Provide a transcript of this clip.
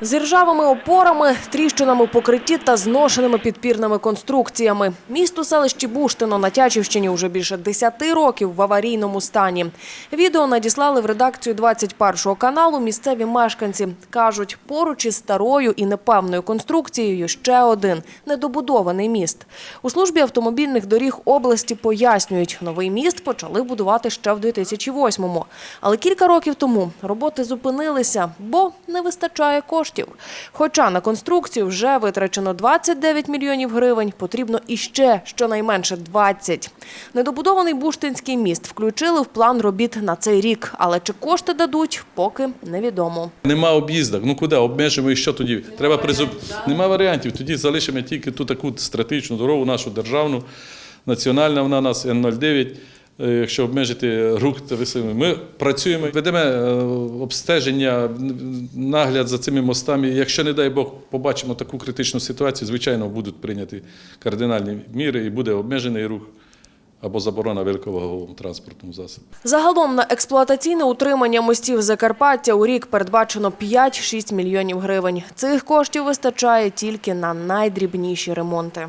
З ржавими опорами, тріщинами в покритті та зношеними підпірними конструкціями. Міст у селищі Буштино на Тячівщині вже більше 10 років в аварійному стані. Відео надіслали в редакцію 21 каналу місцеві мешканці. Кажуть, поруч із старою і непевною конструкцією ще один недобудований міст. У службі автомобільних доріг області пояснюють, новий міст почали будувати ще в 2008-му. Але кілька років тому роботи зупинилися, бо не вистачає коштів. Хоча на конструкцію вже витрачено 29 мільйонів гривень, потрібно іще щонайменше 20. Недобудований Буштинський міст включили в план робіт на цей рік, але чи кошти дадуть, поки невідомо. Нема об'їздок. Ну куди? Обмежимо і що тоді? Треба призуп... Нема варіантів. Тоді залишимо тільки ту таку стратегічну дорогу, нашу державну, національна вона у нас Н-09. Е, Якщо обмежити рух та висими, ми працюємо, ведемо е, обстеження, нагляд за цими мостами. Якщо, не дай Бог, побачимо таку критичну ситуацію, звичайно, будуть прийняті кардинальні міри і буде обмежений рух або заборона великого транспортного засобу. Загалом на експлуатаційне утримання мостів Закарпаття у рік передбачено 5-6 мільйонів гривень. Цих коштів вистачає тільки на найдрібніші ремонти.